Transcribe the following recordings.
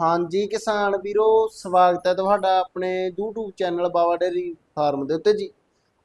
ਹਾਂਜੀ ਕਿਸਾਨ ਵੀਰੋ ਸਵਾਗਤ ਹੈ ਤੁਹਾਡਾ ਆਪਣੇ YouTube channel Bawa dairy farm ਦੇ ਉੱਤੇ ਜੀ।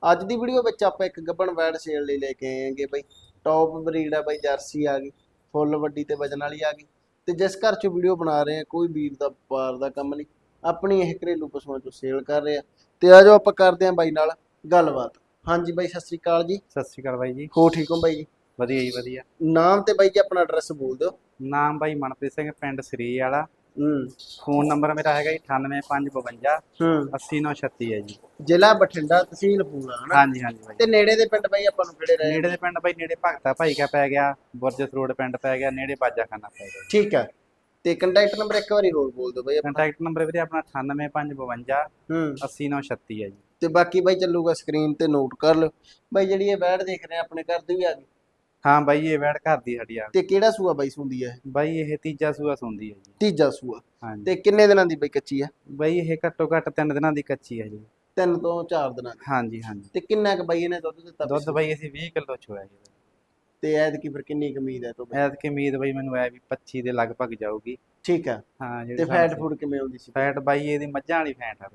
ਅੱਜ ਦੀ ਵੀਡੀਓ ਵਿੱਚ ਆਪਾਂ ਇੱਕ ਗੱਬਣ ਵੈੜ ਸੇਲ ਲਈ ਲੈ ਕੇ ਆਏ ਹਾਂਗੇ ਬਈ। ਟੌਪ ਬਰੀਡ ਆ ਬਈ ਜਰਸੀ ਆ ਗਈ ਫੁੱਲ ਵੱਡੀ ਤੇ ਵਜਨ ਵਾਲੀ ਆ ਗਈ। ਤੇ ਜਿਸ ਘਰ 'ਚ ਵੀਡੀਓ ਬਣਾ ਰਹੇ ਆ ਕੋਈ ਵੀਰ ਦਾ ਵਪਾਰ ਦਾ ਕੰਮ ਨਹੀਂ। ਆਪਣੀ ਇਹ ਘਰੇਲੂ ਪਸ਼ੂਆਂ 'ਚੋਂ ਸੇਲ ਕਰ ਰਹੇ ਆ ਤੇ ਆਜੋ ਆਪਾਂ ਕਰਦੇ ਆਂ ਬਾਈ ਨਾਲ ਗੱਲਬਾਤ। ਹਾਂਜੀ ਬਾਈ ਸਤਿ ਸ੍ਰੀ ਅਕਾਲ ਜੀ। ਸਤਿ ਸ਼੍ਰੀ ਅਕਾਲ ਬਾਈ ਜੀ। ਹੋ ਠੀਕ ਹੋ ਬਾਈ ਜੀ? ਵਧੀਆ ਜੀ ਵਧੀਆ। ਨਾਮ ਤੇ ਬਾਈ ਜੀ ਆਪਣਾ ਐਡਰੈਸ ਬੋਲ ਦਿਓ। ਨਾਮ ਬਾਈ ਮਨਪ੍ਰੀਤ ਸਿੰਘ ਪਿੰਡ ਸਰੀ ਵਾਲਾ। ਫੋਨ ਨੰਬਰ ਮੇਰਾ ਹੈਗਾ ਜੀ 98552 ਹੂੰ। 80936 ਹੈ ਜੀ। ਜ਼ਿਲ੍ਹਾ ਬਠਿੰਡਾ ਤਹਿਸੀਲ ਪੂਰਾ ਹਨਾ? ਹਾਂਜੀ ਹਾਂਜੀ ਬਾਈ ਤੇ ਨੇੜੇ ਦੇ ਪਿੰਡ ਬਾਈ ਆਪਾਂ ਨੂੰ ਕਿਹੜੇ ਰਹੇ ਨੇੜੇ ਦੇ ਪਿੰਡ ਬਾਈ ਨੇੜੇ ਭਗਤਾ ਭਾਈ ਕਾ ਪੈ ਗਿਆ ਬੁਰਜਸ ਰੋਡ ਪਿੰਡ ਪੈ ਗਿਆ ਨੇੜੇ ਬਾਜਾਖਾਨਾ ਪੈ ਗਿਆ। ਠੀਕ ਹੈ। ਤੇ ਕੰਟੈਕਟ ਨੰਬਰ ਇੱਕ ਵਾਰੀ ਹੋਰ ਬੋਲ ਦਿਓ ਬਾਈ ਕੰਟੈਕਟ ਨੰਬਰ ਵੀਰੇ ਆਪਣਾ 98552 ਹੂੰ। 80936 ਹੈ ਜੀ। ਤੇ ਬਾਕੀ ਬਾਈ ਚੱਲੂਗਾ ਸਕਰੀਨ ਤੇ ਨੋਟ ਕਰ ਲਓ। ਬਾਈ ਜਿਹੜੀ ਇਹ ਬੈਡ ਦੇਖ ਰਹੇ ਆਪਣੇ ਘਰ ਦੀ ਵੀ ਆ ਗਈ। ਹਾਂ ਬਾਈ ਇਹ ਵੈੜ ਘਰ ਦੀ ਸਾਡੀ ਆ। ਤੇ ਕਿਹੜਾ ਸੂਆ ਬਾਈ ਸੁੰਦੀ ਹੈ? ਬਾਈ ਇਹ ਤੀਜਾ ਸੂਆ ਸੁੰਦੀ ਹੈ ਜੀ। ਤੀਜਾ ਸੂਆ। ਹਾਂਜੀ। ਤੇ ਕਿੰਨੇ ਦਿਨਾਂ ਦੀ ਬਾਈ ਕੱਚੀ ਆ? ਬਾਈ ਇਹ ਘੱਟੋ ਘੱਟ 3 ਦਿਨਾਂ ਦੀ ਕੱਚੀ ਹੈ ਜੀ। ਤਿੰਨ ਤੋਂ ਚਾਰ ਦਿਨਾਂ ਦੀ। ਹਾਂਜੀ ਹਾਂਜੀ। ਤੇ ਕਿੰਨਾ ਕੁ ਬਾਈ ਇਹਨੇ ਦੁੱਧ ਦਿੱਤਾ? ਦੁੱਧ ਬਾਈ ਅਸੀਂ 20 ਕਿਲੋ ਚੋਇਆ ਜੀ। ਤੇ ਐਦ ਕੀ ਫਿਰ ਕਿੰਨੀ ਉਮੀਦ ਹੈ ਤੋਂ ਐਤਕੀ ਉਮੀਦ ਬਾਈ ਮੈਨੂੰ ਐ ਵੀ 25 ਦੇ ਲਗਭਗ ਜਾਊਗੀ। ਠੀਕ ਹੈ ਹਾਂ ਤੇ ਫੈਟ ਫੂਡ ਕਿਵੇਂ ਆਉਂਦੀ ਸੀ? ਫੈਟ ਬਾਈ ਇਹਦੀ ਮੱਝਾਂ ਵਾਲੀ ਫੈਟ ਆ।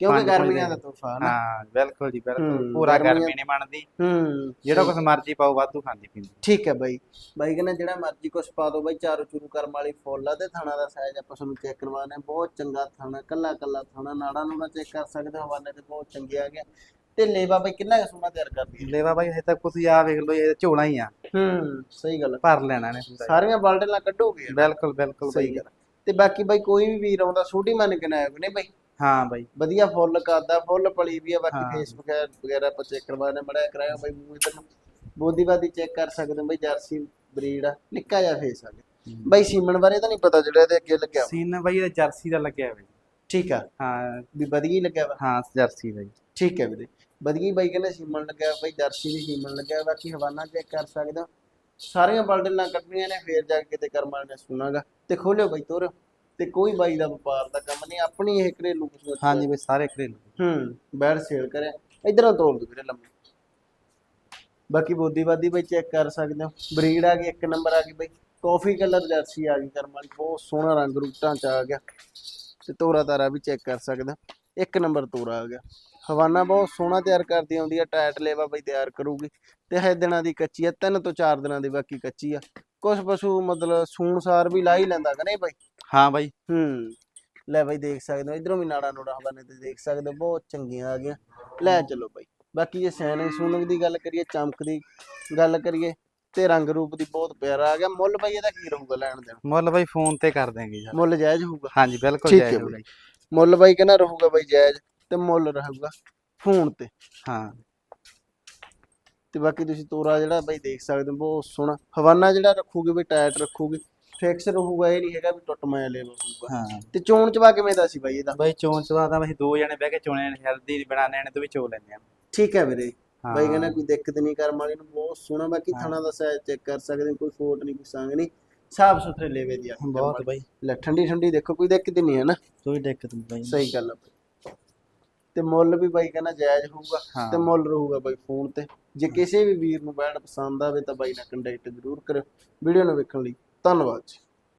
ਕਿਉਂਕਿ ਪੰਜ ਗਰਮੀਆਂ ਦਾ ਪੰਜ ਤੋਹਫਾ ਨਾ। ਹਾਂ ਬਿਲਕੁਲ ਜੀ ਬਿਲਕੁਲ। ਹੂੰ, ਪੂਰਾ ਗਰਮੀ ਨਹੀਂ ਮੰਨਦੀ ਹੂੰ ਜਿਹੜਾ ਕੁਛ ਮਰਜ਼ੀ ਪਾਓ ਵਾਧੂ ਖਾਂਦੀ ਪੀਂਦੀ। ਠੀਕ ਹੈ ਬਾਈ। ਬਾਈ ਕਹਿੰਦਾ ਜਿਹੜਾ ਮਰਜ਼ੀ ਕੁਛ ਪਾ ਦੋ ਬਾਈ ਚਾਰੂ ਚੂਰੂ ਕਰਮ ਵਾਲੀ ਫੁੱਲ ਆ ਤੇ ਥਾਣਾ ਦਾ ਸਾਈਜ਼ ਆਪਾਂ ਤੁਹਾਨੂੰ ਚੈੱਕ ਕਰਵਾਉਣਾ। ਹੈ ਬਹੁਤ ਚੰਗਾ ਥਾਣਾ ਕੱਲਾ ਕੱਲਾ ਥਾਣਾ। ਨਾੜਾ ਨੂੜਾ ਚੈੱਕ ਕਰ ਸਕਦੇ ਹੋ ਹਵਾਲੇ ਤੇ ਬਹੁਤ ਚੰਗੇ ਆ ਗਿਆ ਤੇ ਲੇਵਾ ਬਾਈ ਕਿੰਨਾ ਕੁ ਸੋਹਣਾ ਤਿਆਰ ਕਰਦੀ ਹੈ? ਲੇਵਾ ਬਾਈ ਹਜੇ ਤੱਕ ਤੁਸੀਂ ਆ ਵੇਖ ਲਓ ਇਹ ਝੋਲਾ ਹੀ ਆ। ਹੂੰ ਸਹੀ ਗੱਲ ਹੈ। ਭਰ ਲੈਣਾ ਨੇ ਪੂਰਾ। ਸਾਰੀਆਂ ਬਾਲਟੀਆਂ ਕੱਢੋਗੇ? ਬਿਲਕੁਲ ਬਿਲਕੁਲ ਸਹੀ ਬਾਈ। ਗੱਲ। ਤੇ ਬਾਕੀ ਬਾਈ ਕੋਈ ਵੀ ਵੀਰ ਆਉਂਦਾ ਛੋਟੀ ਮੰਨ ਕੇ ਨਾ ਆਇਓ ਨਹੀਂ ਬਾਈ? ਹਾਂ ਬਾਈ। ਵਧੀਆ ਫੁੱਲ ਕਰਦਾ ਫੁੱਲ ਪਲੀ ਵੀ ਆ ਬਾਕੀ ਹਾਂ। ਫੇਸ ਵਗੈਰਾ ਵਗੈਰਾ ਆਪਾਂ ਚੈੱਕ ਕਰਵਾਉਣੇ ਮੜਿਆ ਕਰਾਇਓ ਬਾਈ ਮੂੰਹ ਇਧਰ ਨੂੰ ਬੋਦੀ ਬਾਦੀ ਚੈੱਕ ਕਰ ਸਕਦੇ ਹੋ ਬਾਈ ਜਰਸੀ ਬਰੀਡ ਆ ਨਿੱਕਾ ਜਿਹਾ ਫੇਸ ਆ ਗਿਆ। ਬਾਈ ਸੀਮਨ ਬਾਰੇ ਤਾਂ ਨਹੀਂ ਪਤਾ ਜਿਹੜਾ ਇਹਦੇ ਅੱਗੇ ਲੱਗਿਆ ਵਾ। ਸੀਨ ਬਾਈ ਇਹ ਜਰਸੀ ਦਾ ਲੱਗਿਆ ਬਾਈ ਠੀਕ ਆ। ਹਾਂ। ਵੀ ਵਧੀਆ ਹੀ ਲੱਗਿਆ ਵਾ। ਹਾਂ ਜਰਸੀ ਦਾ ਜੀ ਠੀਕ ਹੈ ਵੀਰੇ। ਵਧੀਆ ਹੀ ਬਾਈ ਕਹਿੰਦੇ ਸੀਮਨ ਲੱਗਿਆ ਬਾਈ ਜਰਸੀ ਦੀ ਸੀਮਨ ਲੱਗਿਆ ਬਾਕੀ ਹਵਾਨਾ ਚੈੱਕ ਕਰ ਸਕਦੇ ਹੋ। ਸਾਰੀਆਂ ਬਲਡਲਾਂ ਕੱਢਣੀਆਂ ਨੇ ਫੇਰ ਜਾ ਕੇ ਕਿਤੇ ਕਰਮ ਨੇ ਸੁਣਾਗਾ। ਤੇ ਖੋਲਿਓ ਬਾਈ ਤੋਰ। ਤੇ ਕੋਈ ਬਾਈ ਦਾ ਵਪਾਰ ਦਾ ਕੰਮ ਨਹੀਂ ਆਪਣੀ ਇਹ ਘਰੇਲੂ ਕੁਝ ਹਾਂਜੀ ਬਾਈ ਸਾਰੇ ਘਰੇਲੂ। ਹੂੰ ਬੈਡ ਸੇਲ ਕਰਿਆ। ਇਧਰੋਂ ਤੋੜ ਦੋ ਵੀਰੇ ਲੰਮੀ। ਬਾਕੀ ਬੋਦੀ ਬਾਦੀ ਬਈ ਚੈੱਕ ਕਰ ਸਕਦੇ ਹੋ। ਬਰੀਡ ਆ ਗਈ ਇੱਕ ਨੰਬਰ ਆ ਗਈ ਬਈ। ਕਾਫੀ ਕਲਰ ਜਰਸੀ ਆ ਗਈ ਕਰਮ ਵਾਲੀ ਬਹੁਤ ਸੋਹਣਾ ਰੰਗ ਰੂਪ ਢਾਂਚਾ ਆ ਗਿਆ। ਤੇ ਤੋਰਾ ਤਾਰਾ ਵੀ ਚੈੱਕ ਕਰ ਸਕਦੇ ਹੋ। ਇੱਕ ਨੰਬਰ ਤੋਰਾ ਆ ਗਿਆ। ਹਵਾਨਾ ਬਹੁਤ ਸੋਹਣਾ ਤਿਆਰ ਕਰਦੀ ਆਉਂਦੀ ਆ ਟਾਇਟ ਲੇਵਾ ਬਈ ਤਿਆਰ ਕਰੂਗੀ। ਤੇ ਹੈ ਦਿਨਾਂ ਦੀ ਕੱਚੀ ਆ ਤਿੰਨ ਤੋਂ ਚਾਰ ਦਿਨਾਂ ਦੀ ਬਾਕੀ ਕੱਚੀ ਆ। ਕੁਝ ਪਸ਼ੂ ਮਤਲਬ ਸੂਣਸਾਰ ਵੀ ਲਾ ਹੀ ਲੈਂਦਾ ਕਿ ਨਹੀਂ ਬਈ? ਹਾਂ ਬਾਈ। ਹੂੰ ਲੈ ਬਾਈ ਦੇਖ ਸਕਦੇ ਹੋ ਇਧਰੋਂ ਵੀ ਨਾੜਾ ਨੂੜਾ ਹਵਾਨੇ ਤੇ ਦੇਖ ਸਕਦੇ ਹੋ ਬਹੁਤ ਚੰਗੀਆਂ ਆ ਗਈਆਂ। ਲੈ ਚਲੋ ਬਾਈ ਬਾਕੀ ਜੇ ਸੈਨਿਕ ਸੂਨਕ ਦੀ ਗੱਲ ਕਰੀਏ ਚਮਕ ਦੀ ਗੱਲ ਕਰੀਏ ਤੇ ਰੰਗ ਰੂਪ ਦੀ ਬਹੁਤ ਪਿਆਰਾ ਆ ਗਿਆ। ਮੁੱਲ ਬਾਈ ਇਹਦਾ ਕੀ ਰਹੂਗਾ ਲੈਣ ਦੇਣ? ਮੁੱਲ ਬਾਈ ਫੋਨ ਤੇ ਕਰ ਦੇਂਗੇ ਯਾਰ। ਮੁੱਲ ਜਾਇਜ਼ ਹੋਊਗਾ? ਹਾਂਜੀ ਬਿਲਕੁਲ ਠੀਕ ਹੈ ਜਾਇਜ਼ ਬਾਈ। ਮੁੱਲ ਬਾਈ ਕਹਿੰਦਾ ਰਹੂਗਾ ਬਾਈ ਜਾਇਜ਼ ਤੇ ਮੁੱਲ ਰਹੂਗਾ ਫੋਨ ਤੇ। ਹਾਂ। ਤੇ ਬਾਕੀ ਤੁਸੀਂ ਤੋਰਾ ਜਿਹੜਾ ਬਾਈ ਦੇਖ ਸਕਦੇ ਹੋ ਬਹੁਤ ਸੋਹਣਾ। ਹਵਾਨਾ ਜਿਹੜਾ ਰੱਖੂਗੇ ਬਈ ਟਾਇਟ ਰੱਖੂਗੇ ਫਿਕਸ ਰਹੂਗਾ ਇਹ ਨਹੀਂ ਹੈਗਾ ਵੀ ਟੁੱਟ ਮਾਇਆ ਲੈ ਹੋਊਗਾ। ਹਾਂ। ਤੇ ਚੋਣ ਚਵਾ ਕਿਵੇਂ ਦਾ ਸੀ ਬਾਈ ਇਹਦਾ? ਬਾਈ ਚੋਣ ਚਵਾ ਤਾਂ ਅਸੀਂ ਦੋ ਜਣੇ ਬਹਿ ਕੇ ਚੋਣੇ ਨੇ ਹੈਲਦੀ ਬਣਾਣੇ ਨੇ ਤੇ ਵੀ ਚੋ ਲੈਂਦੇ ਆ। ਠੀਕ ਹੈ ਵੀਰੇ। ਬਾਈ ਕਹਿੰਦਾ ਕੋਈ ਦਿੱਕਤ ਨਹੀਂ ਕਰਮ ਵਾਲੀ ਨੂੰ ਬਹੁਤ ਸੋਹਣਾ ਬਾਕੀ। ਥਾਣਾ ਦਾ ਸਾਈਜ਼ ਚੈੱਕ ਕਰ ਸਕਦੇ ਕੋਈ ਫੋਟ ਨਹੀਂ ਕੋਈ ਸੰਗ ਨਹੀਂ ਸਾਫ਼ ਸੁਥਰੇ ਲੇਵੇ ਦੀ ਆ। ਬਹੁਤ। ਬਾਈ। ਲੈ ਠੰਡੀ ਠੰਡੀ ਦੇਖੋ ਕੋਈ ਦਿੱਕਤ ਨਹੀਂ ਹੈ ਨਾ? ਕੋਈ ਦਿੱਕਤ ਨਹੀਂ ਬਾਈ। ਸਹੀ ਗੱਲ ਆ ਬਾਈ। ਤੇ ਮੁੱਲ ਵੀ ਬਾਈ ਕਹਿੰਦਾ ਜਾਇਜ਼ ਹੋਊਗਾ। ਤੇ ਮੁੱਲ ਰਹੂਗਾ ਬਾਈ ਫੋਨ ਤੇ। ਜੇ ਕਿਸੇ ਵੀ ਵੀਰ ਨੂੰ ਬੈਡ ਪਸੰਦ ਆਵੇ ਤਾਂ ਬਾਈ ਨਾਲ ਕੰਟੈਕਟ ਜ਼ਰੂਰ ਕਰਿਓ। ਵੀਡੀਓ ਨੂੰ ਵੇਖਣ ਲਈ। ਧੰਨਵਾਦ ਜੀ।